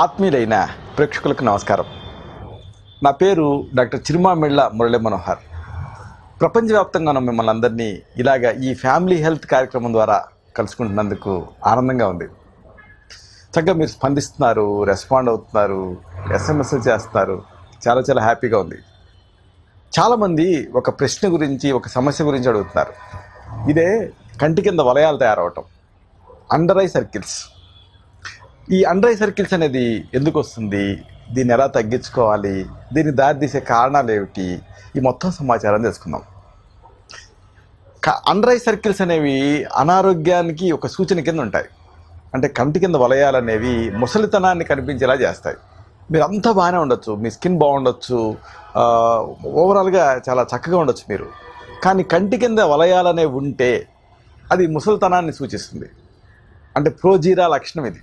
ఆత్మీయులైన ప్రేక్షకులకు నమస్కారం. నా పేరు డాక్టర్ చిరుమామిళ్ళ మురళీ మనోహర్. ప్రపంచవ్యాప్తంగా ఉన్న మిమ్మల్ని అందరినీ ఇలాగ ఈ ఫ్యామిలీ హెల్త్ కార్యక్రమం ద్వారా కలుసుకుంటున్నందుకు ఆనందంగా ఉంది. చక్కగా మీరు స్పందిస్తున్నారు రెస్పాండ్ అవుతున్నారు ఎస్ఎంఎస్ చేస్తున్నారు. చాలా చాలా హ్యాపీగా ఉంది. చాలామంది ఒక ప్రశ్న గురించి ఒక సమస్య గురించి అడుగుతున్నారు. ఇదే కంటి కింద వలయాలు తయారవటం. Under eye circles. ఈ అండ్రై సర్కిల్స్ అనేది ఎందుకు వస్తుంది? దీన్ని ఎలా తగ్గించుకోవాలి? దీన్ని దారితీసే కారణాలు ఏమిటి? ఈ మొత్తం సమాచారం తెలుసుకుందాం. అండ్రై సర్కిల్స్ అనేవి అనారోగ్యానికి ఒక సూచన కింద ఉంటాయి. అంటే కంటి కింద వలయాలు అనేవి ముసలితనాన్ని కనిపించేలా చేస్తాయి. మీరు అంతా బాగానే ఉండొచ్చు. మీ స్కిన్ బాగుండొచ్చు. ఓవరాల్గా చాలా చక్కగా ఉండొచ్చు మీరు. కానీ కంటి కింద వలయాలు అనేవి ఉంటే అది ముసలితనాన్ని సూచిస్తుంది. అంటే ప్రోజీరా లక్షణం ఇది.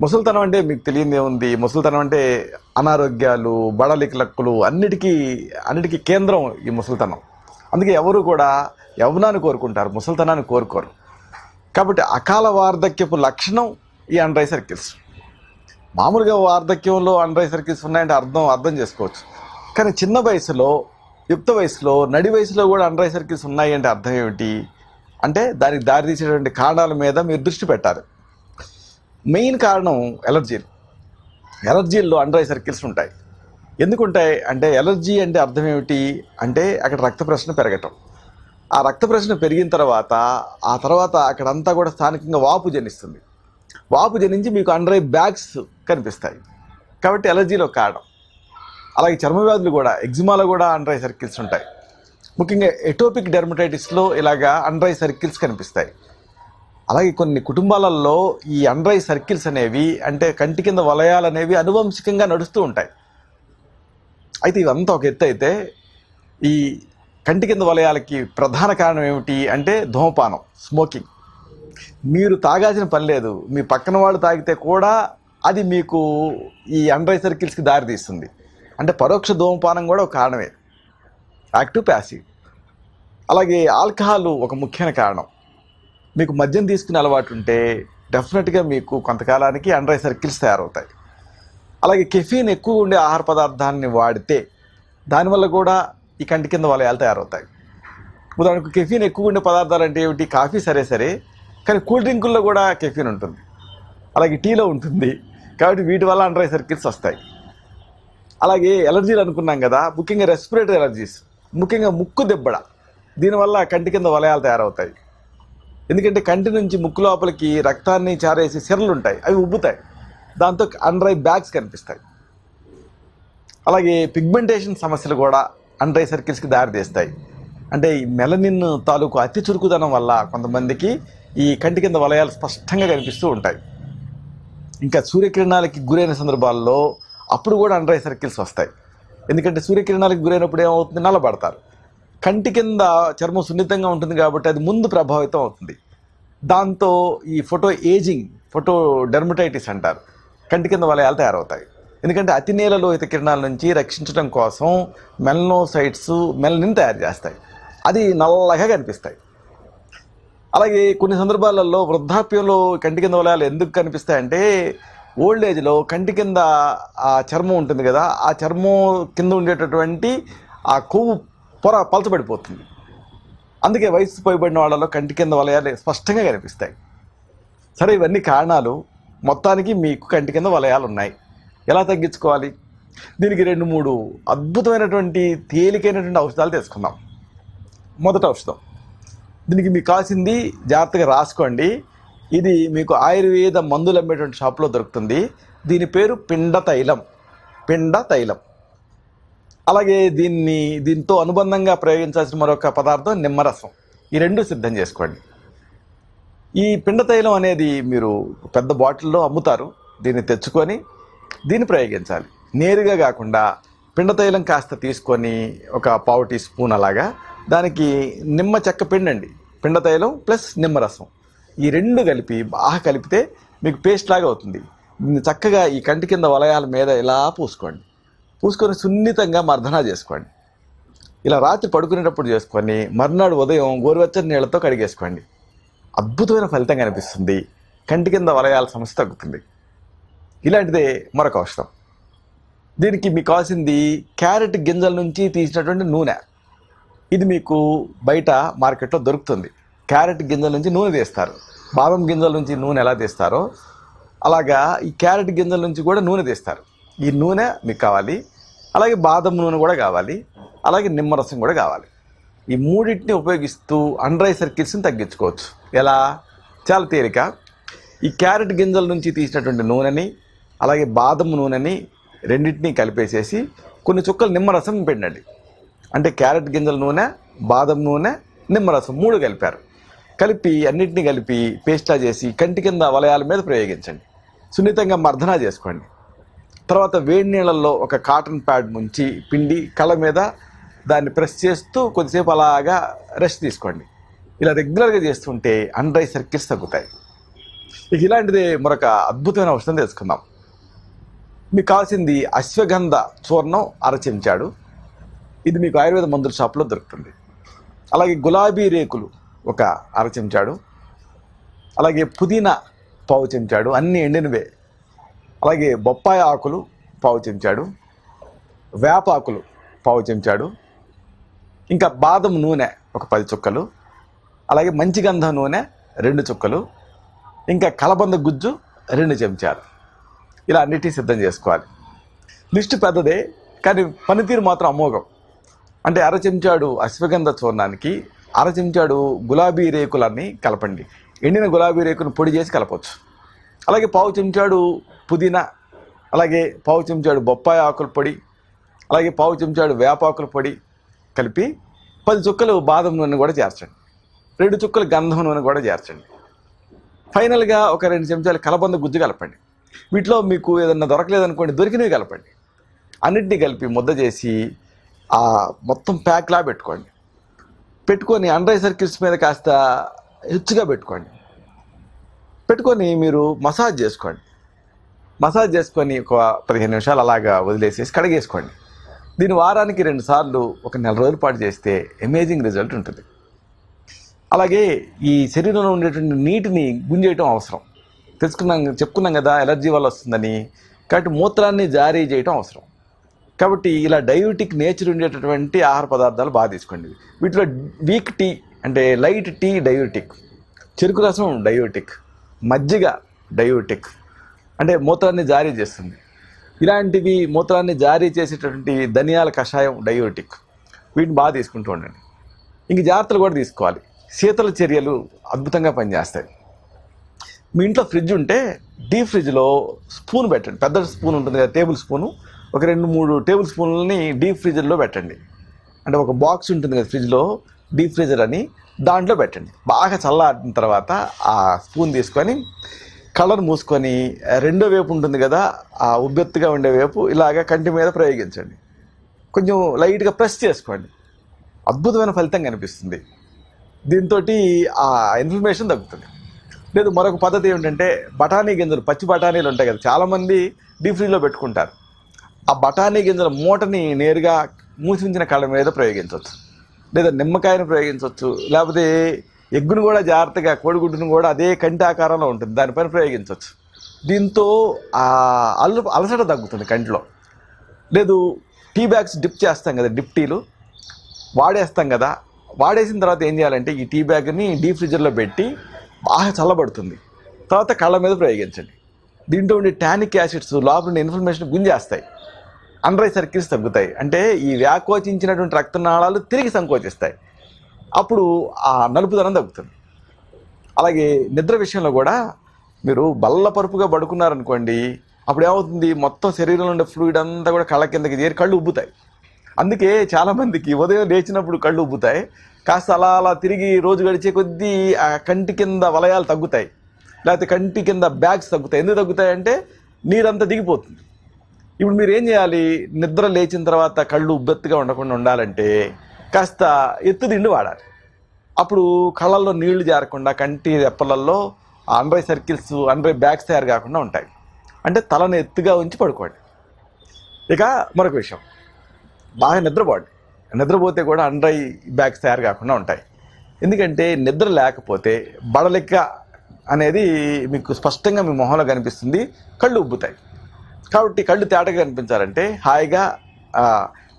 ముసలితనం అంటే మీకు తెలియదే ఉంది. ముసలితనం అంటే అనారోగ్యాలు బడలికలక్కులు అన్నిటికీ అన్నిటికీ కేంద్రం ఈ ముసలితనం. అందుకే ఎవరు కూడా యవ్వనాన్ని కోరుకుంటారు ముసలితనాన్ని కోరుకోరు. కాబట్టి అకాల వార్ధక్యపు లక్షణం ఈ అండ్రై సర్కిల్స్. మామూలుగా వార్ధక్యంలో అండ్రై సర్కిల్స్ ఉన్నాయంటే అర్థం అర్థం చేసుకోవచ్చు. కానీ చిన్న వయసులో యుక్త వయసులో నడి వయసులో కూడా అండ్రై సర్కిల్స్ ఉన్నాయి అంటే అర్థం ఏమిటి? అంటే దానికి దారి తీసేటువంటి కారణాల మీద మీరు దృష్టి పెట్టాలి. మెయిన్ కారణం ఎలర్జీలు. ఎలర్జీల్లో అండ్రాయ్ సర్కిల్స్ ఉంటాయి. ఎందుకు ఉంటాయి అంటే ఎలర్జీ అంటే అర్థం ఏమిటి? అంటే అక్కడ రక్త ప్రశ్న పెరగటం. ఆ రక్త ప్రశ్న పెరిగిన తర్వాత ఆ తర్వాత అక్కడంతా కూడా స్థానికంగా వాపు జనిస్తుంది. వాపు జనించి మీకు అండ్రై బ్యాగ్స్ కనిపిస్తాయి. కాబట్టి ఎలర్జీలో కారణం. అలాగే చర్మ వ్యాధులు కూడా ఎగ్జిమాలో కూడా అండ్రై సర్కిల్స్ ఉంటాయి. ముఖ్యంగా ఎటోపిక్ డెర్మటైటిస్లో ఇలాగా అండ్రై సర్కిల్స్ కనిపిస్తాయి. అలాగే కొన్ని కుటుంబాలలో ఈ అండ్రై సర్కిల్స్ అనేవి అంటే కంటి కింద వలయాలు అనేవి అనువంశికంగా నడుస్తూ ఉంటాయి. అయితే ఇవంతా ఒక ఎత్తు అయితే ఈ కంటి కింద వలయాలకి ప్రధాన కారణం ఏమిటి అంటే ధూమపానం స్మోకింగ్. మీరు తాగాల్సిన పని లేదు మీ పక్కన వాళ్ళు తాగితే కూడా అది మీకు ఈ అండ్రై సర్కిల్స్కి దారితీస్తుంది. అంటే పరోక్ష ధూమపానం కూడా ఒక కారణమే. Active passive. అలాగే ఆల్కహాల్ ఒక ముఖ్యమైన కారణం. మీకు మద్యం తీసుకునే అలవాటు ఉంటే డెఫినెట్గా మీకు కొంతకాలానికి అండ్రై సర్కిల్స్ తయారవుతాయి. అలాగే కెఫీన్ ఎక్కువ ఉండే ఆహార పదార్థాన్ని వాడితే దానివల్ల కూడా ఈ కంటి కింద వలయాలు తయారవుతాయి. ఉదాహరణకు కెఫీన్ ఎక్కువ ఉండే పదార్థాలు అంటే ఏమిటి? కాఫీ సరే సరే కానీ కూల్ డ్రింకుల్లో కూడా కెఫీన్ ఉంటుంది. అలాగే టీలో ఉంటుంది. కాబట్టి వీటి వల్ల అండ్రై సర్కిల్స్ వస్తాయి. అలాగే ఎలర్జీలు అనుకున్నాం కదా ముఖ్యంగా రెస్పిరేటరీ ఎలర్జీస్ ముఖ్యంగా ముక్కు దెబ్బడ దీనివల్ల కంటి కింద వలయాలు తయారవుతాయి. ఎందుకంటే కంటి నుంచి ముక్కు లోపలికి రక్తాన్ని చారేసి సిరలు ఉంటాయి అవి ఉబ్బుతాయి. దాంతో అండ్రై బ్యాగ్స్ కనిపిస్తాయి. అలాగే పిగ్మెంటేషన్ సమస్యలు కూడా అండ్రై సర్కిల్స్కి దారితీస్తాయి. అంటే ఈ మెలనిన్ తాలూకు అతి చురుకుదనం వల్ల కొంతమందికి ఈ కంటి కింద వలయాలు స్పష్టంగా కనిపిస్తూ ఉంటాయి. ఇంకా సూర్యకిరణాలకి గురైన సందర్భాల్లో అప్పుడు కూడా అండ్రై సర్కిల్స్ వస్తాయి. ఎందుకంటే సూర్యకిరణాలకు గురైనప్పుడు ఏమవుతుంది? నల్లబడతారు. కంటి కింద చర్మం సున్నితంగా ఉంటుంది కాబట్టి అది ముందు ప్రభావితం అవుతుంది. దాంతో ఈ ఫోటో ఏజింగ్ ఫోటో డెర్మటైటిస్ అంటారు. కంటి కింద వలయాలు తయారవుతాయి. ఎందుకంటే అతి నీలలోహిత కిరణాల నుంచి రక్షించడం కోసం మెల్నోసైట్స్ మెల్నిన్ తయారు చేస్తాయి. అది నల్లగా కనిపిస్తాయి. అలాగే కొన్ని సందర్భాలలో వృద్ధాప్యంలో కంటి కింద వలయాలు ఎందుకు కనిపిస్తాయంటే ఓల్డ్ ఏజ్లో కంటి కింద ఆ చర్మం ఉంటుంది కదా ఆ చర్మం కింద ఉండేటటువంటి ఆ కొవ్వు పొర పలచబడిపోతుంది. అందుకే వయసు పోయబడిన వాళ్ళలో కంటి కింద వలయాలు స్పష్టంగా కనిపిస్తాయి. సరే ఇవన్నీ కారణాలు మొత్తానికి మీకు కంటి కింద వలయాలు ఉన్నాయి ఎలా తగ్గించుకోవాలి? దీనికి రెండు మూడు అద్భుతమైనటువంటి తేలికైనటువంటి ఔషధాలు తీసుకుందాం. మొదట ఔషధం. దీనికి మీకు కావాల్సింది జాగ్రత్తగా రాసుకోండి. ఇది మీకు ఆయుర్వేద మందులు అమ్మేటువంటి షాప్లో దొరుకుతుంది. దీని పేరు పిండ తైలం పిండ తైలం అలాగే దీన్ని దీంతో అనుబంధంగా ప్రయోగించాల్సిన మరొక పదార్థం నిమ్మరసం. ఈ రెండు సిద్ధం చేసుకోండి. ఈ పిండ తైలం అనేది మీరు పెద్ద బాటిల్లో అమ్ముతారు. దీన్ని తెచ్చుకొని దీన్ని ప్రయోగించాలి. నేరుగా కాకుండా పిండ తైలం కాస్త తీసుకొని ఒక పావు టీ స్పూన్ అలాగా దానికి నిమ్మ చెక్క పిండండి. పిండ తైలం ప్లస్ నిమ్మరసం. ఈ రెండు కలిపి బాగా కలిపితే మీకు పేస్ట్ లాగా అవుతుంది. చక్కగా ఈ కంటి కింద వలయాల మీద ఇలా పూసుకోండి. పూసుకొని సున్నితంగా మర్దనా చేసుకోండి. ఇలా రాత్రి పడుకునేటప్పుడు చేసుకొని మర్నాడు ఉదయం గోరువెచ్చని నీళ్ళతో కడిగేసుకోండి. అద్భుతమైన ఫలితం కనిపిస్తుంది కంటి కింద వలయాల సమస్య తగ్గుతుంది. ఇలాంటిదే మరొక ఔషధం దీనికి మీకు కావాల్సింది క్యారెట్ గింజల నుంచి తీసినటువంటి నూనె. ఇది మీకు బయట మార్కెట్లో దొరుకుతుంది. క్యారెట్ గింజల నుంచి నూనె తీస్తారు. బాదం గింజల నుంచి నూనె ఎలా తీస్తారో అలాగా ఈ క్యారెట్ గింజల నుంచి కూడా నూనె తీస్తారు. ఈ నూనె మీకు కావాలి. అలాగే బాదం నూనె కూడా కావాలి. అలాగే నిమ్మరసం కూడా కావాలి. ఈ మూడింటిని ఉపయోగిస్తూ అండ్రై సర్కిల్స్ని తగ్గించుకోవచ్చు. ఎలా? చాలా తేలిక. ఈ క్యారెట్ గింజల నుంచి తీసినటువంటి నూనెని అలాగే బాదం నూనెని రెండింటినీ కలిపేసేసి కొన్ని చుక్కలు నిమ్మరసం పెట్టండి అంటే క్యారెట్ గింజల నూనె బాదం నూనె నిమ్మరసం మూడు కలిపారు. కలిపి అన్నిటిని కలిపి పేస్టా చేసి కంటి కింద వలయాల మీద ప్రయోగించండి. సున్నితంగా మర్దనా చేసుకోండి. తర్వాత వేడి నీళ్ళల్లో ఒక కాటన్ ప్యాడ్ ముంచి పిండి కళ్ళ మీద దాన్ని ప్రెస్ చేస్తూ కొద్దిసేపు అలాగా రెస్ట్ తీసుకోండి. ఇలా రెగ్యులర్గా చేస్తుంటే అండ్రై సర్కిల్స్ తగ్గుతాయి. ఇక ఇలాంటిదే మరొక అద్భుతమైన ఔషధం తెలుసుకుందాం. మీకు కావాల్సింది అశ్వగంధ చూర్ణం అరచించాడు. ఇది మీకు ఆయుర్వేద మందుల షాప్లో దొరుకుతుంది. అలాగే గులాబీ రేకులు ఒక అరచించాడు. అలాగే పుదీనా పావు చెంచాడు. అన్నీ ఎండినవే. అలాగే బొప్పాయి ఆకులు పావు చెంచాడు వేప ఆకులు పావు చెంచాడు ఇంకా బాదం నూనె ఒక పది చుక్కలు అలాగే మంచి గంధం నూనె రెండు చుక్కలు ఇంకా కలబంద గుజ్జు రెండు చెంచాలు. ఇలా అన్నిటి సిద్ధం చేసుకోవాలి. లిస్టు పెద్దదే కానీ పనితీరు మాత్రం అమోఘం. అంటే అర చెంచాడు అశ్వగంధ చూర్ణానికి అర చెంచాడు గులాబీ రేకులన్నీ కలపండి. ఎండిన గులాబీ రేకును పొడి చేసి కలపవచ్చు అలాగే పావు చెంచాడు పుదీనా అలాగే పావు చెంచాడు బొప్పాయి ఆకుల పొడి అలాగే పావు చెంచాడు వేపాకుల పొడి కలిపి పది చుక్కలు బాదం నూనె కూడా చేర్చండి. రెండు చుక్కలు గంధం నూనె కూడా చేర్చండి. ఫైనల్గా ఒక రెండు చెంచాలు కలబంద గుజ్జు కలపండి. వీటిలో మీకు ఏదన్నా దొరకలేదనుకోండి దొరికినవి కలపండి. అన్నిటినీ కలిపి ముద్ద చేసి ఆ మొత్తం ప్యాక్లా పెట్టుకోండి. పెట్టుకొని అండ్రై సర్కిల్స్ మీద కాస్త హెచ్చుగా పెట్టుకోండి. పెట్టుకొని మీరు మసాజ్ చేసుకోండి. మసాజ్ చేసుకొని ఒక పదిహేను నిమిషాలు అలాగా వదిలేసేసి కడిగేసుకోండి. దీని వారానికి రెండు సార్లు ఒక నెల రోజుల పాటు చేస్తే అమేజింగ్ రిజల్ట్ ఉంటుంది. అలాగే ఈ శరీరంలో ఉండేటువంటి నీటిని గుంజేయటం అవసరం. తెలుసుకున్నాం చెప్పుకున్నాం కదా ఎలర్జీ వల్ల వస్తుందని. కాబట్టి మూత్రాన్ని జారీ చేయటం అవసరం. కాబట్టి ఇలా డయోటిక్ నేచర్ ఉండేటటువంటి ఆహార పదార్థాలు బాగా తీసుకోండి. వీటిలో వీక్ టీ అంటే లైట్ టీ డయూటిక్ చెరుకు రసం డయోటిక్ మజ్జిగ డయోటిక్ అంటే మూత్రాన్ని జారీ చేస్తుంది. ఇలాంటివి మూత్రాన్ని జారీ చేసేటటువంటి ధనియాల కషాయం డయోటిక్ వీటిని బాగా తీసుకుంటూ ఉండండి. ఇంక జాగ్రత్తలు కూడా తీసుకోవాలి. శీతల చర్యలు అద్భుతంగా పనిచేస్తాయి. మీ ఇంట్లో ఫ్రిడ్జ్ ఉంటే డీప్ ఫ్రిడ్జ్లో స్పూన్ పెట్టండి. పెద్ద స్పూన్ ఉంటుంది కదా టేబుల్ స్పూను. ఒక రెండు మూడు టేబుల్ స్పూన్లని డీప్ ఫ్రిడ్జర్లో పెట్టండి. అంటే ఒక బాక్స్ ఉంటుంది కదా ఫ్రిడ్జ్లో డీప్ ఫ్రిజర్ అని దాంట్లో పెట్టండి. బాగా చల్లారిన తర్వాత ఆ స్పూన్ తీసుకొని కలర్ మూసుకొని రెండో వైపు ఉంటుంది కదా ఆ ఉబ్బెత్తుగా ఉండే వైపు ఇలాగ కంటి మీద ప్రయోగించండి. కొంచెం లైట్గా ప్రెస్ చేసుకోండి. అద్భుతమైన ఫలితం కనిపిస్తుంది. దీంతో ఆ ఇన్ఫర్మేషన్ తగ్గుతుంది. లేదు మరొక పద్ధతి ఏమిటంటే బఠానీ గింజలు పచ్చి బఠానీలు ఉంటాయి కదా చాలామంది డీప్ ఫ్రీలో పెట్టుకుంటారు. ఆ బఠానీ గింజల మూటని నేరుగా మూసించిన కళ్ళ మీద ప్రయోగించవచ్చు. లేదా నిమ్మకాయను ప్రయోగించవచ్చు. లేకపోతే ఎగ్గును కూడా జాగ్రత్తగా కోడిగుడ్డును కూడా అదే కంటి ఆకారంలో ఉంటుంది. దానిపైన ప్రయోగించవచ్చు. దీంతో అల్ అల్లు అలసట తగ్గుతుంది కంటిలో. లేదు టీ బ్యాగ్స్ డిప్ చేస్తాం కదా డిప్ టీలు. వాడేస్తాం కదా. వాడేసిన తర్వాత ఏం చేయాలంటే ఈ టీ బ్యాగ్ని డీప్ ఫ్రిడ్జర్లో పెట్టి బాగా చల్లబడుతుంది. తర్వాత కళ్ళ మీద ప్రయోగించండి. దీంట్లో ఉండే టానిక్ యాసిడ్స్ లోపల ఉండే ఇన్ఫర్మేషన్ గుంజేస్తాయి. అండ్రై సర్కిల్స్ తగ్గుతాయి. అంటే ఈ వ్యాకోచించినటువంటి రక్తనాళాలు తిరిగి సంకోచిస్తాయి. అప్పుడు ఆ నలుపుదనం తగ్గుతుంది. అలాగే నిద్ర విషయంలో కూడా మీరు బల్లపరుపుగా పడుకున్నారనుకోండి అప్పుడు ఏమవుతుంది మొత్తం శరీరంలో ఉండే ఫ్లూయిడ్ అంతా కూడా కళ్ళ కిందకి చేరి కళ్ళు ఉబ్బుతాయి. అందుకే చాలామందికి ఉదయం లేచినప్పుడు కళ్ళు ఉబ్బుతాయి. కాస్త అలా అలా తిరిగి రోజు గడిచే కొద్దీ ఆ కంటి కింద వలయాలు తగ్గుతాయి. లేకపోతే కంటి కింద బ్యాగ్స్ తగ్గుతాయి. ఎందుకు తగ్గుతాయంటే నీరంతా దిగిపోతుంది. ఇప్పుడు మీరు ఏం చేయాలి? నిద్ర లేచిన తర్వాత కళ్ళు ఉబ్బెత్తుగా ఉండకుండా ఉండాలంటే కాస్త ఎత్తు దిండు వాడాలి. అప్పుడు కళ్ళల్లో నీళ్ళు జారకుండా కంటి రెప్పలల్లో అన్బై సర్కిల్స్ అండ్రై బ్యాగ్స్ తయారు కాకుండా ఉంటాయి. అంటే తలను ఎత్తుగా ఉంచి పడుకోండి. ఇక మరొక విషయం. బాగా నిద్రపోండి. నిద్రపోతే కూడా అండ్రై బ్యాగ్స్ తయారు కాకుండా ఉంటాయి. ఎందుకంటే నిద్ర లేకపోతే బడలెక్క అనేది మీకు స్పష్టంగా మీ మొహంలో కనిపిస్తుంది. కళ్ళు ఉబ్బుతాయి. కాబట్టి కళ్ళు తేటగా కనిపించాలంటే హాయిగా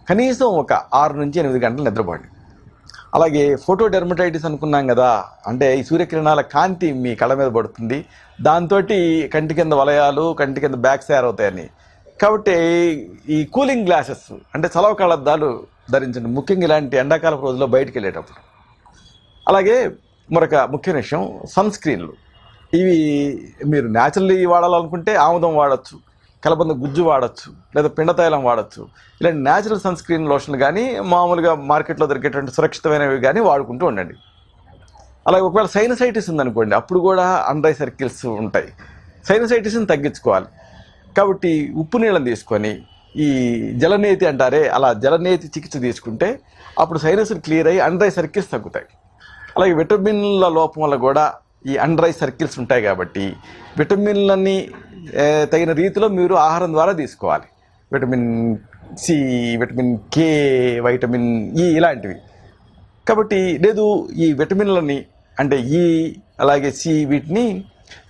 కనీసం ఒక ఆరు నుంచి ఎనిమిది గంటలు నిద్రపోండి. అలాగే ఫోటో డెర్మటైటిస్ అనుకున్నాం కదా అంటే ఈ సూర్యకిరణాల కాంతి మీ కళ్ళ మీద పడుతుంది. దాంతో కంటి కింద వలయాలు కంటి కింద బ్యాక్స్ తయారవుతాయని. కాబట్టి ఈ కూలింగ్ గ్లాసెస్ అంటే చలవ కళ్ళద్దాలు ధరించండి. ముఖ్యంగా ఇలాంటి ఎండాకాలపు రోజుల్లో బయటికి వెళ్ళేటప్పుడు అలాగే మరొక ముఖ్య విషయం సన్ స్క్రీన్లు. ఇవి మీరు న్యాచురల్లీ వాడాలనుకుంటే ఆముదం వాడచ్చు. కలబంద గుజ్జు వాడచ్చు లేదా పిండతైలం వాడచ్చు. ఇలాంటి న్యాచురల్ సన్ స్క్రీన్ లోషన్లు కానీ మామూలుగా మార్కెట్లో దొరికేటువంటి సురక్షితమైనవి కానీ వాడుకుంటూ ఉండండి. అలాగే ఒకవేళ సైనసైటిస్ ఉందనుకోండి అప్పుడు కూడా అండ్రై సర్కిల్స్ ఉంటాయి. సైనసైటిస్ని తగ్గించుకోవాలి. కాబట్టి ఉప్పు నీళ్ళని తీసుకొని ఈ జలనేతి అంటారే అలా జలనేతి చికిత్స తీసుకుంటే అప్పుడు సైనస్లు క్లియర్ అయ్యి అండ్రై సర్కిల్స్ తగ్గుతాయి. అలాగే విటమిన్ల లోపం వల్ల కూడా ఈ అండ్రై సర్కిల్స్ ఉంటాయి కాబట్టి విటమిన్లని తగిన రీతిలో మీరు ఆహారం ద్వారా తీసుకోవాలి. Vitamin C vitamin K vitamin E ఇలాంటివి. కాబట్టి లేదు ఈ విటమిన్లని అంటే ఈ అలాగే సి వీటిని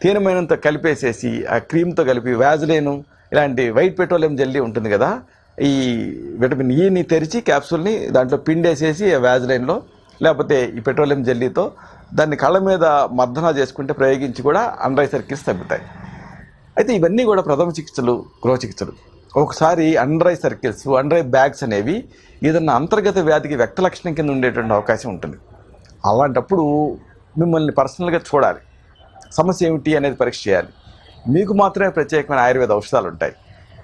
తీనమైనంత కలిపేసేసి ఆ క్రీమ్తో కలిపి వ్యాజ్లేను ఇలాంటి వైట్ పెట్రోలియం జెల్లీ ఉంటుంది కదా ఈ విటమిన్ ఈని e తెరిచి క్యాప్సూల్ని దాంట్లో పిండేసేసి ఆ వ్యాజ్లైన్లో లేకపోతే ఈ పెట్రోలియం జెల్లీతో దాన్ని కళ్ళ మీద మర్దన చేసుకుంటే ప్రయోగించి కూడా అండ్రై సర్కిల్స్ తగ్గుతాయి. అయితే ఇవన్నీ కూడా ప్రథమ చికిత్సలు గృహ చికిత్సలు. ఒకసారి అండ్రై సర్కిల్స్ అండ్రై బ్యాగ్స్ అనేవి ఏదన్నా అంతర్గత వ్యాధికి వ్యక్త లక్షణం కింద ఉండేటువంటి అవకాశం ఉంటుంది. అలాంటప్పుడు మిమ్మల్ని పర్సనల్గా చూడాలి. సమస్య ఏమిటి అనేది పరీక్ష చేయాలి. మీకు మాత్రమే ప్రత్యేకమైన ఆయుర్వేద ఔషధాలు ఉంటాయి.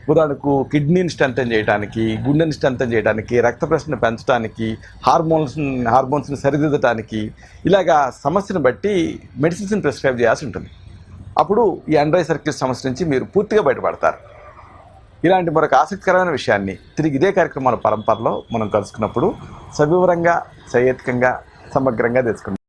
ఉదాహరణకు కిడ్నీని స్ట్రెంథన్ చేయడానికి గుండెని స్ట్రెంథన్ చేయడానికి రక్త ప్రశ్న పెంచడానికి హార్మోన్స్ హార్మోన్స్ని సరిదిద్దడానికి ఇలాగా సమస్యను బట్టి మెడిసిన్స్ని ప్రిస్క్రైబ్ చేయాల్సి ఉంటుంది. అప్పుడు ఈ అండ్రై సర్కిల్ సమస్య నుంచి మీరు పూర్తిగా బయటపడతారు. ఇలాంటి మరొక ఆసక్తికరమైన విషయాన్ని తిరిగి ఇదే కార్యక్రమాల పరంపరలో మనం కలుసుకున్నప్పుడు సవివరంగా సహేతుకంగా సమగ్రంగా తెలుసుకుంటాం